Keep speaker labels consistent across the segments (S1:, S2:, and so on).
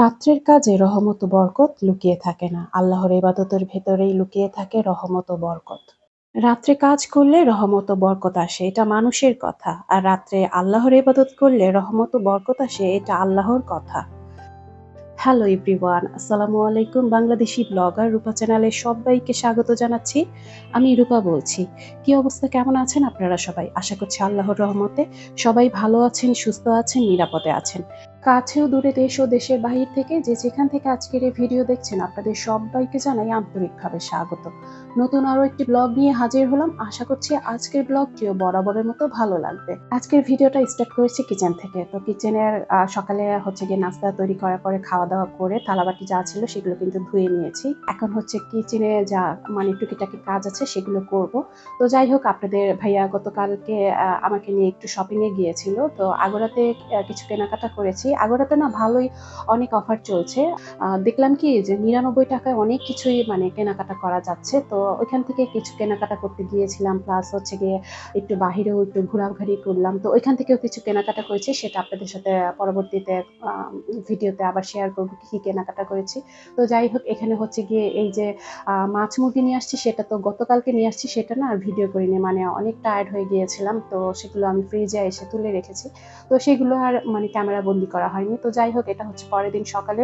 S1: রাত্রের কাজে রহমত বরকত লুকিয়ে থাকে না। আল্লাহর ইবাদতের ভেতরেই লুকিয়ে থাকে রহমত বরকত। রাত্রে কাজ করলে রহমত বরকত আসে, এটা মানুষের কথা। আর রাত্রে আল্লাহর ইবাদত করলে রহমত বরকত আসে, এটা আল্লাহর কথা। হ্যালো এভরিওয়ান, আসসালামু আলাইকুম বাংলাদেশি ব্লগার রূপা চ্যানেলে সবাইকে স্বাগত জানাচ্ছি। আমি রূপা বলছি। কি অবস্থা, কেমন আছেন আপনারা সবাই? আশা করছি আল্লাহর রহমতে সবাই ভালো আছেন, সুস্থ আছেন, নিরাপদে আছেন। কাছেও দূরে দেশ ও দেশের বাহির থেকে যে যেখান থেকে আজকের এই ভিডিও দেখছেন, আপনাদের সবাইকে জানাই আন্তরিকভাবে স্বাগত। নতুন আরও একটি ব্লগ নিয়ে হাজির হলাম। আশা করছি আজকের ব্লগটিও বরাবরের মতো ভালো লাগবে। আজকের ভিডিওটা স্টার্ট করেছি কিচেন থেকে। তো কিচেনের সকালে হচ্ছে গিয়ে নাস্তা তৈরি করার পরে খাওয়া দাওয়া করে থালাবাটি যা ছিল সেগুলো কিন্তু ধুয়ে নিয়েছি। এখন হচ্ছে কিচেনে যা মানে টুকিটাকি কাজ আছে সেগুলো করব। তো যাই হোক, আপনাদের ভাইয়া গতকালকে আমাকে নিয়ে একটু শপিং এ গিয়েছিল। তো আগরাতে কিছু কেনাকাটা করেছি। আগরাতে না ভালোই অনেক অফার চলছে। দেখলাম কি যে নিরানব্বই টাকায় অনেক কিছুই মানে কেনাকাটা করা যাচ্ছে। তো ওইখান থেকে কিছু কেনাকাটা করতে গিয়েছিলাম প্লাস হচ্ছে গিয়ে একটু বাহিরেও একটু ঘোরাঘুরি করলাম। তো ওইখান থেকেও কিছু কেনাকাটা করেছি, সেটা আপনাদের সাথে পরবর্তীতে ভিডিওতে আবার শেয়ার করব কি কেনাকাটা করেছি। তো যাই হোক, এখানে হচ্ছে গিয়ে এই যে মাছ মুরগি নিয়ে আসছি, সেটা তো গতকালকে নিয়ে আসছি, সেটা না আর ভিডিও করিনি। মানে অনেক টায়ার্ড হয়ে গিয়েছিলাম, তো সেগুলো আমি ফ্রিজে এসে তুলে রেখেছি। তো সেগুলো আর মানে ক্যামেরা বন্দি করা হয়নি। তো যাই হোক, এটা হচ্ছে পরের দিন সকালে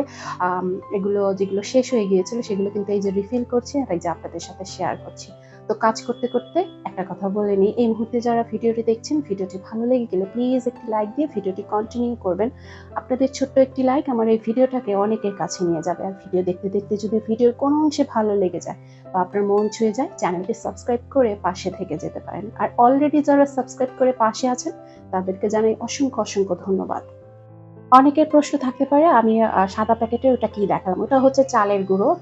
S1: এগুলো যেগুলো শেষ হয়ে গিয়েছিল সেগুলো কিন্তু এই যে রিফিল করছি আর এই যে আপনাদের সাথে শেয়ার করছি। তো কাজ করতে করতে একটা কথা বলে নিই, এই মুহূর্তে যারা ভিডিওটি দেখছেন, ভিডিওটি ভালো লেগে গেলে প্লিজ একটি লাইক দিয়ে ভিডিওটি কন্টিনিউ করবেন। আপনাদের ছোট্ট একটি লাইক আমার এই ভিডিওটাকে অনেকের কাছে নিয়ে যাবে। আর ভিডিও দেখতে দেখতে যদি ভিডিওর কোনো অংশে ভালো লেগে যায় বা আপনার মন ছুঁয়ে যায় চ্যানেলটি সাবস্ক্রাইব করে পাশে থেকে যেতে পারেন। আর অলরেডি যারা সাবস্ক্রাইব করে পাশে আছেন, তাদেরকে জানাই অসংখ্য অসংখ্য ধন্যবাদ। অনেকের প্রশ্ন থাকতে পারে, আমি সাদা প্যাকেটে ওটা কি দেখালাম? ওটা হচ্ছে চালের গুঁড়ো।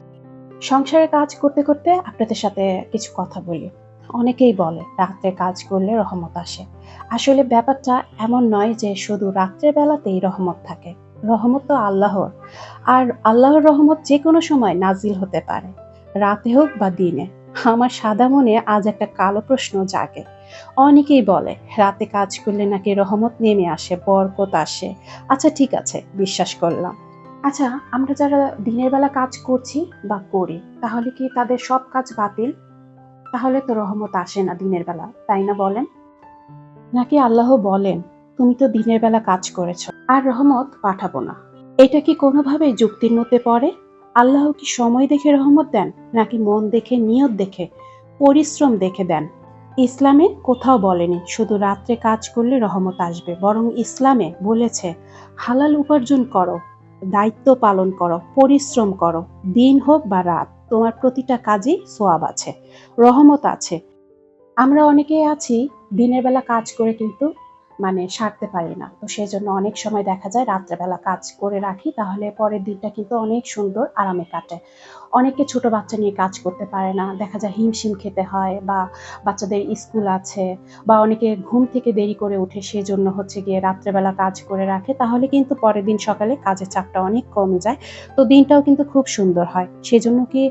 S1: সংসারে কাজ করতে করতে আপনাদের সাথে কিছু কথা বলি। অনেকেই বলে, রাত্রে কাজ করলে রহমত আসে। আসলে ব্যাপারটা এমন নয় যে শুধু রাত্রের বেলাতেই রহমত থাকে। রহমত তো আল্লাহর। আর আল্লাহর রহমত যে কোনো সময় নাজিল হতে পারে। রাতে হোক বা দিনে। আমার সাদা মনে আজ একটা কালো প্রশ্ন জাগে। অনেকেই বলে, রাতে কাজ করলে নাকি রহমত নেমে আসে, বরকত আসে। আচ্ছা ঠিক আছে, বিশ্বাস করলাম। আচ্ছা আমরা যারা দিনের বেলা কাজ করছি বা করি, তাহলে কি তাদের সব কাজ বাতিল? তাহলে তো রহমত আসে না দিনের বেলা, তাই না বলেন? নাকি আল্লাহ বলেন, তুমি তো দিনের বেলা কাজ করেছ, আর রহমত পাঠাবো না। এটা কি কোনোভাবেই যুক্তির মধ্যে পড়ে? আল্লাহ কি সময় দেখে রহমত দেন, নাকি মন দেখে, নিয়ত দেখে, পরিশ্রম দেখে দেন? ইসলামে কোথাও বলেনি, শুধু রাত্রে কাজ করলে রহমত আসবে, বরং ইসলামে বলেছে, হালাল উপার্জন করো, দায়িত্ব পালন করো, পরিশ্রম করো, দিন হোক বা রাত, তোমার প্রতিটা কাজেই সোয়াব আছে, রহমত আছে। আমরা অনেকেই আছি, দিনের বেলা কাজ করে কিন্তু মানে সারতে পারি না। তো সেই জন্য অনেক সময় দেখা যায় রাত্রেবেলা কাজ করে রাখি, তাহলে পরের দিনটা কিন্তু অনেক সুন্দর আরামে কাটে। অনেকে ছোট বাচ্চা নিয়ে কাজ করতে পারে না। দেখা যায় হিমশিম খেতে হয় বা বাচ্চাদের স্কুল আছে বা অনেকে ঘুম থেকে দেরি করে উঠে সেজন্য হচ্ছে গিয়ে রাত্রেবেলা কাজ করে রাখে। তাহলে কিন্তু পরের দিন সকালে কাজের চাপটা অনেক কমে যায়। তো দিনটাও কিন্তু খুব সুন্দর হয়। সেজন্য কি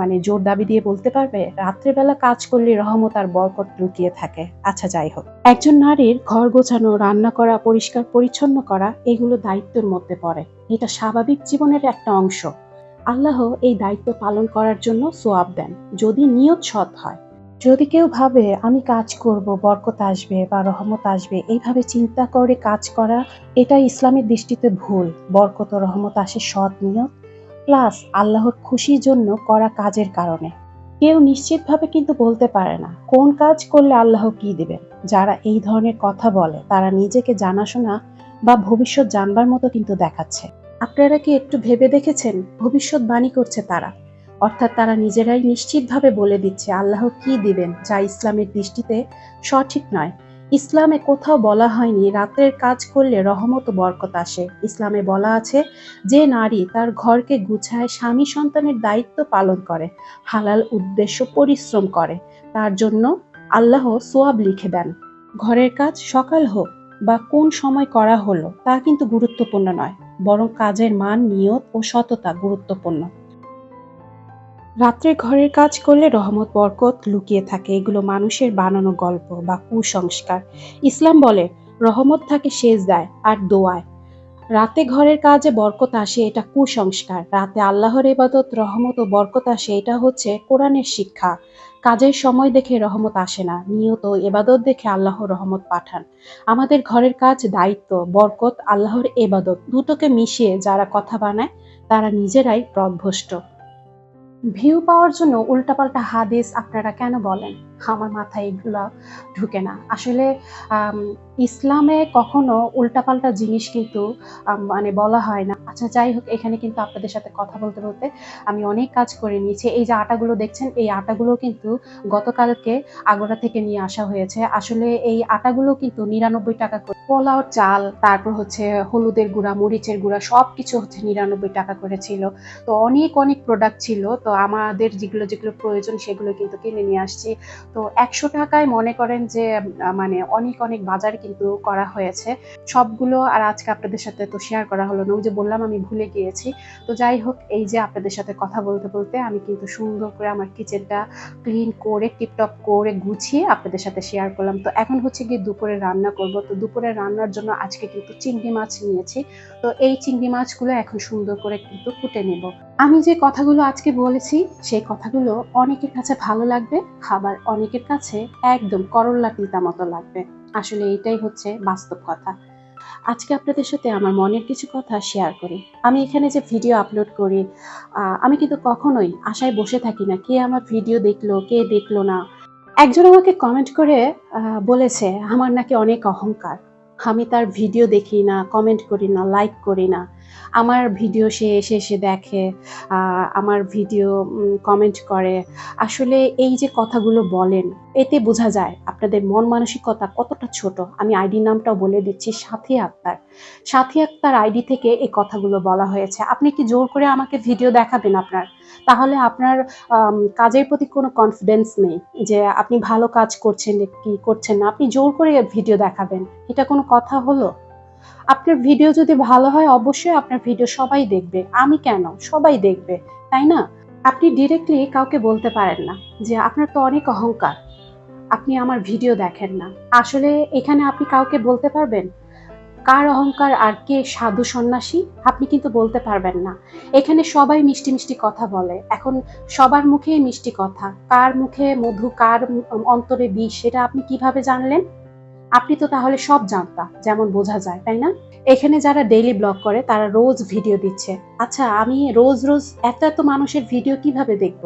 S1: মানে জোর দাবি দিয়ে বলতে পারবে? রাত্রেবেলা কাজ করলে রহমত আর বরকত লুকিয়ে থাকে। আচ্ছা যাই হোক। একজন নারীর ঘর গোছানো, রান্না করা, পরিষ্কার, পরিচ্ছন্ন করা, এগুলো দায়িত্বের মধ্যে পড়ে। এটা স্বাভাবিক জীবনের একটা অংশ। আল্লাহ এই দায়িত্ব পালন করার জন্য সোয়াব দেন, যদি নিয়ত সৎ হয়। যদি কেউ ভাবে, আমি কাজ করব, বরকত আসবে বা রহমত আসবে, এইভাবে চিন্তা করে কাজ করা এটা ইসলামের দৃষ্টিতে ভুল। বরকত রহমত আসে সৎ নিয়ত, প্লাস আল্লাহর খুশির জন্য করা কাজের কারণে। কেউ নিশ্চিতভাবে কিন্তু বলতে পারে না, কোন কাজ করলে আল্লাহ কি দিবেন? যারা এই ধরনের কথা বলে, তারা নিজেকে জানাশোনা বা ভবিষ্যৎ জানবার মতো কিন্তু দেখাচ্ছে। আপনারা কি একটু ভেবে দেখেছেন? ভবিষ্যৎবাণী করছে তারা। অর্থাৎ তারা নিজেরাই নিশ্চিতভাবে বলে দিচ্ছে আল্লাহ কি দিবেন, যা ইসলামের দৃষ্টিতে সঠিক নয়। ইসলামে কোথাও বলা হয়নি, রাতের কাজ করলে রহমত বরকত আসে। ইসলামে বলা আছে, যে নারী তার ঘরকে গুছায় স্বামী সন্তানের দায়িত্ব পালন করে, হালাল উদ্দেশ্য পরিশ্রম করে, তার জন্য আল্লাহ সোয়াব লিখে দেন। ঘরের কাজ সকাল হোক বা কোন সময় করা হলো, তা কিন্তু গুরুত্বপূর্ণ নয়। বরং কাজের মান, নিয়ত ও সততা গুরুত্বপূর্ণ। রাত্রে ঘরের কাজ করলে রহমত, বরকত লুকিয়ে থাকে। এগুলো মানুষের বানানো গল্প বা কুসংস্কার। ইসলাম বলে, রহমত থাকে শেষ দেয় আর দোয়ায়। রাতে ঘরের কাজে বরকত আসে, এটা কুসংস্কার। রাতে আল্লাহর ইবাদত, রহমত ও বরকত আসে, এটা হচ্ছে কোরআনের শিক্ষা। কাজের সময় দেখে রহমত আসে না, নিয়ত এবাদত দেখে আল্লাহ রহমত পাঠান। আমাদের ঘরের কাজ দায়িত্ব, বরকত, আল্লাহর এবাদত দুটোকে মিশিয়ে যারা কথা বানায়, তারা নিজেরাই পথভ্রষ্ট। ভিউ পাওয়ার জন্য উল্টাপাল্টা হাদিস আপনারা কেন বলেন? আমার মাথায় এগুলো ঢুকে না। আসলে ইসলামে কখনো উল্টাপাল্টা জিনিস কিন্তু মানে বলা হয় না। আচ্ছা যাই হোক, এখানে কিন্তু আপনাদের সাথে কথা বলতে বলতে আমি অনেক কাজ করে নিয়েছি। এই যে আটাগুলো দেখছেন, এই আটাগুলো কিন্তু গতকালকে আগরা থেকে নিয়ে আসা হয়েছে। আসলে এই আটাগুলো কিন্তু নিরানব্বই টাকা করে। পোলাও, চাল, তারপর হচ্ছে হলুদের গুঁড়া, মরিচের গুঁড়া সব কিছু হচ্ছে নিরানব্বই টাকা করে ছিল। তো অনেক অনেক প্রোডাক্ট ছিল। তো আমাদের যেগুলো যেগুলো প্রয়োজন সেগুলো কিন্তু কিনে নিয়ে আসছি। তো একশো টাকায় মনে করেন যে মানে অনেক অনেক বাজার কিন্তু করা হয়েছে। সবগুলো আর আজকে আপনাদের সাথে তো শেয়ার করা হলো না, ওই যে বললাম আমি ভুলে গিয়েছি। তো যাই হোক, এই যে আপনাদের সাথে কথা বলতে বলতে আমি কিন্তু সুন্দর করে আমার কিচেনটা ক্লিন করে টিপটপ করে গুছিয়ে আপনাদের সাথে শেয়ার করলাম। তো এখন হচ্ছে গিয়ে দুপুরে রান্না করব। তো দুপুরে রান্নার জন্য আজকে কিন্তু চিংড়ি মাছ নিয়েছি। তো এই চিংড়ি মাছগুলো এখন সুন্দর করে কিন্তু কুটে নেব। আমি যে কথাগুলো আজকে বলেছি, সেই কথাগুলো অনেকের কাছে ভালো লাগবে, খাবার অনেকের কাছে একদম করল্লা তিতা মতো লাগবে। আসলে এটাই হচ্ছে বাস্তব কথা। আজকে আপনাদের সাথে আমার মনের কিছু কথা শেয়ার করি। আমি এখানে যে ভিডিও আপলোড করি আমি কিন্তু কখনোই আশায় বসে থাকি না, কে আমার ভিডিও দেখল, কে দেখল না। একজন আমাকে কমেন্ট করে বলেছে, আমার নাকি অনেক অহংকার। আমি তার ভিডিও দেখি না কমেন্ট করি না লাইক করি না। আমার ভিডিও সে এসে এসে দেখে আমার ভিডিও কমেন্ট করে। আসলে এই যে কথাগুলো বলেন, এতে বোঝা যায় আপনাদের মন মানসিকতা কতটা ছোট। আমি আইডি নামটাও বলে দিচ্ছি, সাথী আক্তার। সাথী আক্তার আইডি থেকে এই কথাগুলো বলা হয়েছে। আপনি কি জোর করে আমাকে ভিডিও দেখাবেন আপনার? তাহলে আপনার কাজের প্রতি কোনো কনফিডেন্স নেই যে আপনি ভালো কাজ করছেন, কি করছেন না। আপনি জোর করে ভিডিও দেখাবেন। এটা কোনো কথা হলো? আপনার ভিডিও যদি ভালো হয়, অবশ্যই আপনার ভিডিও সবাই দেখবে। আমি কেন? সবাই দেখবে, তাই না? আপনি ডিরেক্টলি কাউকে বলতে পারেন না যে, আপনার তো অনেক অহংকার। আপনি আমার ভিডিও দেখেন না। আসলে এখানে আপনি কাউকে বলতে পারবেন? কার অহংকার আর কে সাধু সন্ন্যাসী, আপনি কিন্তু বলতে পারবেন না। এখানে সবাই মিষ্টি মিষ্টি কথা বলে। এখন সবার মুখেই মিষ্টি কথা। কার মুখে মধু, কার অন্তরে বিষ, সেটা আপনি কীভাবে জানলেন? আপনি তো তাহলে সব জানতা, যেমন বোঝা যায়, তাই না? এখানে যারা ডেইলি ব্লগ করে, তারা রোজ ভিডিও দিচ্ছে। আচ্ছা আমি রোজ রোজ এত এত মানুষের ভিডিও কীভাবে দেখব?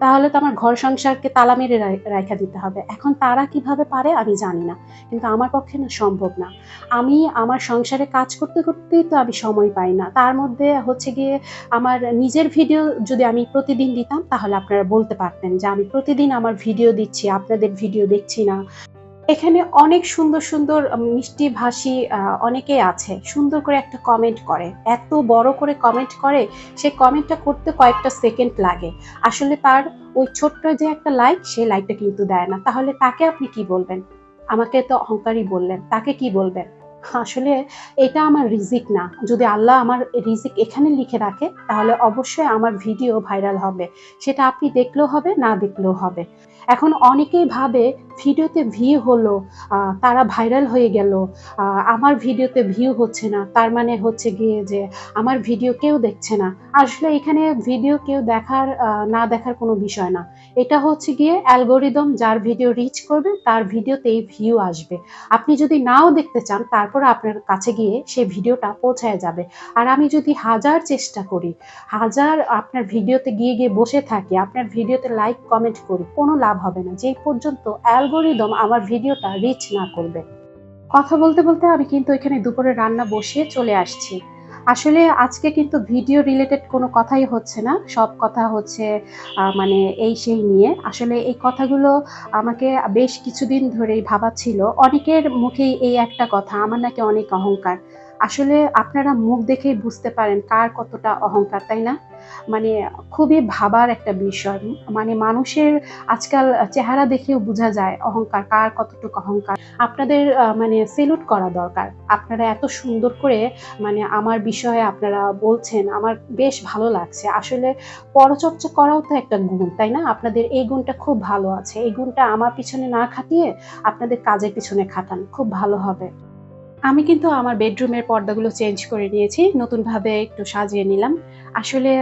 S1: তাহলে তো আমার ঘর সংসারকে তালা মেরে রাখা দিতে হবে। এখন তারা কীভাবে পারে, আমি জানি না। কিন্তু আমার পক্ষে না, সম্ভব না। আমি আমার সংসারে কাজ করতে করতেই তো আমি সময় পাই না। তার মধ্যে হচ্ছে গিয়ে আমার নিজের ভিডিও যদি আমি প্রতিদিন দিতাম, তাহলে আপনারা বলতে পারতেন যে আমি প্রতিদিন আমার ভিডিও দিচ্ছি, আপনাদের ভিডিও দেখছি না। এখানে অনেক সুন্দর সুন্দর মিষ্টি ভাষী আহ, অনেকেই আছে। সুন্দর করে একটা কমেন্ট করে। এত বড় করে কমেন্ট করে সেই কমেন্টটা করতে কয়েকটা সেকেন্ড লাগে। আসলে তার ওই ছোট্ট যে একটা লাইক সেই লাইকটা কিন্তু দেয় না। তাহলে তাকে আপনি কি বলবেন? আমাকে তো অহংকারী বললেন। তাকে কি বলবেন? আসলে এটা আমার রিজিক না। যদি আল্লাহ আমার রিজিক এখানে লিখে রাখে তাহলে অবশ্যই আমার ভিডিও ভাইরাল হবে। সেটা আপনি দেখলেও হবে না দেখলেও হবে। এখন অনেকেই ভাবে ভিডিওতে ভিউ হলো তারা ভাইরাল হয়ে গেল আমার ভিডিওতে ভিউ হচ্ছে না, তার মানে হচ্ছে গিয়ে যে আমার ভিডিও কেউ দেখছে না। আসলে এখানে ভিডিও কেউ দেখার না দেখার কোনো বিষয় না। এটা হচ্ছে গিয়ে অ্যালগোরিদম যার ভিডিও রিচ করবে, তার ভিডিওতেই ভিউ আসবে। আপনি যদি নাও দেখতে চান, তারপর আপনার কাছে গিয়ে সেই ভিডিওটা পৌঁছায় যাবে। আর আমি যদি হাজার চেষ্টা করি, হাজার আপনার ভিডিওতে গিয়ে গিয়ে বসে থাকি, আপনার ভিডিওতে লাইক কমেন্ট করি, কোনো লাভ হবে না। যেই পর্যন্ত অ্যালগোরিদম আমার ভিডিওটা রিচ না করবে। কথা বলতে বলতে আমি কিন্তু এখানে দুপুরে রান্না বসিয়ে চলে আসছি। আসলে আজকে কিন্তু ভিডিও রিলেটেড কোনো কথাই হচ্ছে না। সব কথা হচ্ছে মানে এই সেই নিয়ে। আসলে এই কথাগুলো আমাকে বেশ কিছুদিন ধরেই ভাবাচ্ছিল। অনেকের মুখেই এই একটা কথা, আমার নাকি অনেক অহংকার। আসলে আপনারা মুখ দেখেই বুঝতে পারেন কার কতটা অহংকার, তাই না? মানে খুবই ভাবার একটা বিষয়। মানে মানুষের আজকাল চেহারা দেখেও বোঝা যায় অহংকার, কার কতটুকু অহংকার। আপনাদের মানে সেলুট করা দরকার। আপনারা এত সুন্দর করে মানে আমার বিষয়ে আপনারা বলছেন, আমার বেশ ভালো লাগছে। আসলে পরচর্চা করাও তো একটা গুণ, তাই না? আপনাদের এই গুণটা খুব ভালো আছে। এই গুণটা আমার পিছনে না খাটিয়ে আপনাদের কাজের পিছনে খাটান, খুব ভালো হবে। আমি কিন্তু আমার বেডরুমের পর্দাগুলো চেঞ্জ করে নিয়েছি। নতুনভাবে একটু সাজিয়ে নিলাম। আসলে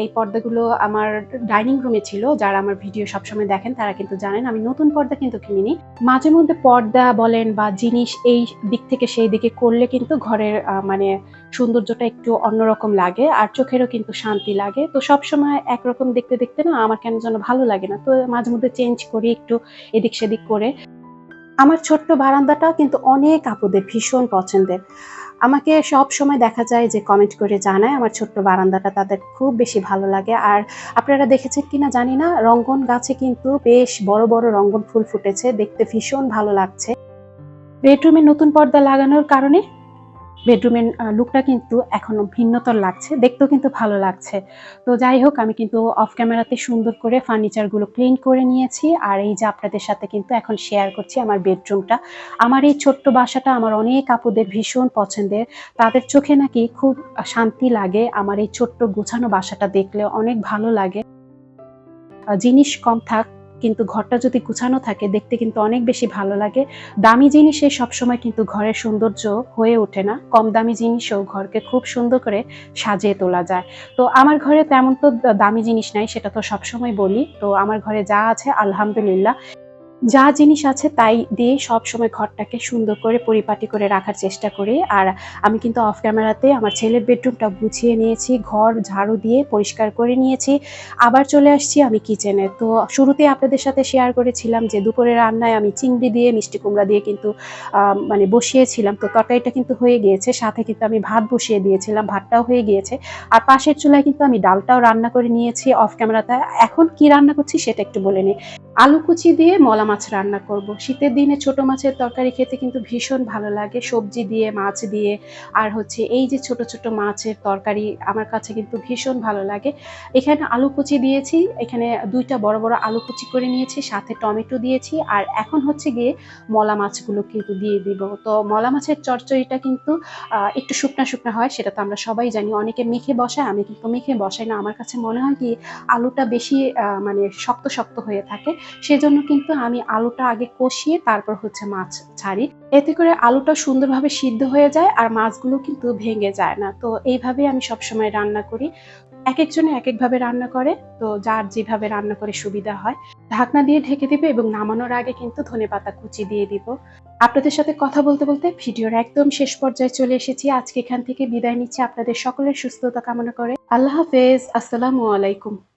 S1: এই পর্দাগুলো আমার ডাইনিং রুমে ছিল। যারা আমার ভিডিও সবসময় দেখেন তারা কিন্তু জানেন আমি নতুন পর্দা কিন্তু কিনিনি। মাঝে মধ্যে পর্দা বলেন বা জিনিস এই দিক থেকে সেই দিকে করলে কিন্তু ঘরের মানে সৌন্দর্যটা একটু অন্যরকম লাগে। আর চোখেরও কিন্তু শান্তি লাগে। তো সবসময় একরকম দেখতে, দেখতে না আমার কেন যেন ভালো লাগে না। তো মাঝে মধ্যে চেঞ্জ করি একটু এদিক সেদিক করে। আমার ছোট্ট বারান্দাটাও কিন্তু অনেক আপুদের ভীষণ পছন্দের। আমাকে সব সময় দেখা যায় যে কমেন্ট করে জানায় আমার ছোট্ট বারান্দাটা তাদের খুব বেশি ভালো লাগে। আর আপনারা দেখেছেন কিনা জানি না রঙ্গন গাছে কিন্তু বেশ বড়, বড় রঙ্গন ফুল ফুটেছে। দেখতে ভীষণ ভালো লাগছে। বেডরুমে নতুন পর্দা লাগানোর কারণে বেডরুমের লুকটা কিন্তু এখনও ভিন্নতর লাগছে। দেখতেও কিন্তু ভালো লাগছে। তো যাই হোক, আমি কিন্তু অফ ক্যামেরাতে সুন্দর করে ফার্নিচারগুলো ক্লিন করে নিয়েছি। আর এই যে আপনাদের সাথে কিন্তু এখন শেয়ার করছি আমার বেডরুমটা। আমার এই ছোট্ট বাসাটা আমার অনেক আপুদের ভীষণ পছন্দের। তাদের চোখে নাকি খুব শান্তি লাগে আমার এই ছোট্ট গুছানো বাসাটা দেখলে অনেক ভালো লাগে। জিনিস কম থাক কিন্তু ঘরটা যদি গুছানো থাকে, দেখতে কিন্তু অনেক বেশি ভালো লাগে। দামি জিনিসে সবসময় কিন্তু ঘরের সৌন্দর্য হয়ে ওঠে না। কম দামি জিনিসেও ঘরকে খুব সুন্দর করে সাজিয়ে তোলা যায়। তো আমার ঘরে তেমন তো দামি জিনিস নাই, সেটা তো সবসময় বলি। তো আমার ঘরে যা আছে, আলহামদুলিল্লাহ। যা জিনিস আছে তাই দিয়েই সবসময় ঘরটাকে সুন্দর করে পরিপাটি করে রাখার চেষ্টা করি। আর আমি কিন্তু অফ ক্যামেরাতে আমার ছেলের বেডরুমটা গুছিয়ে নিয়েছি। ঘর, ঝাড়ু দিয়ে পরিষ্কার করে নিয়েছি। আবার চলে আসছি আমি কিচেনে। তো শুরুতেই আপনাদের সাথে শেয়ার করেছিলাম যে দুপুরে রান্নায় আমি চিংড়ি দিয়ে, মিষ্টি কুমড়া দিয়ে কিন্তু মানে বসিয়েছিলাম। তো তরকারিটা কিন্তু হয়ে গিয়েছে। সাথে কিন্তু আমি ভাত বসিয়ে দিয়েছিলাম। ভাতটাও হয়ে গিয়েছে। আর পাশের চুলায় কিন্তু আমি ডালটাও রান্না করে নিয়েছি অফ ক্যামেরাতে। এখন কি রান্না করছি সেটা একটু বলে নিই। আলু কুচি দিয়ে মলা মাছ রান্না করব। শীতের দিনে ছোট মাছের তরকারি খেতে কিন্তু ভীষণ ভালো লাগে। সবজি দিয়ে, মাছ দিয়ে আর হচ্ছে এই যে ছোট, ছোট মাছের তরকারি আমার কাছে কিন্তু ভীষণ ভালো লাগে। এখানে আলু কুচি দিয়েছি। এখানে দুইটা বড়, বড় আলু কুচি করে নিয়েছি। সাথে টমেটো দিয়েছি। আর এখন হচ্ছে গিয়ে মলা মাছগুলো কিন্তু দিয়ে দিব। তো মলা মাছের চচ্চড়িটা কিন্তু একটু শুকনা, শুকনা হয় সেটা তো আমরা সবাই জানি। অনেকে মেখে বসায়, আমি কিন্তু মেখে বসাই না। আমার কাছে মনে হয় কি আলুটা বেশি মানে শক্ত, শক্ত হয়ে থাকে। সেজন্য কিন্তু আমি আলুটা আগে কষিয়ে তারপর হচ্ছে মাছ ছাড়ি। এতে করে আলুটা সুন্দরভাবে সিদ্ধ হয়ে যায় আর মাছগুলো কিন্তু ভেঙে যায় না। তো এইভাবেই আমি সবসময় রান্না করি। একেকজনে একেকভাবে রান্না করে। তো যার যেভাবে রান্না করে সুবিধা হয়। ঢাকনা দিয়ে ঢেকে দিবে এবং নামানোর আগে কিন্তু ধনেপাতা কুচি দিয়ে দিব। আপনাদের সাথে কথা বলতে, বলতে ভিডিওর একদম শেষ পর্যায়ে চলে এসেছি। আজকে এখান থেকে বিদায় নিচ্ছি আপনাদের সকলের সুস্থতা কামনা করে। আল্লাহ হাফেজ। আসসালামু আলাইকুম।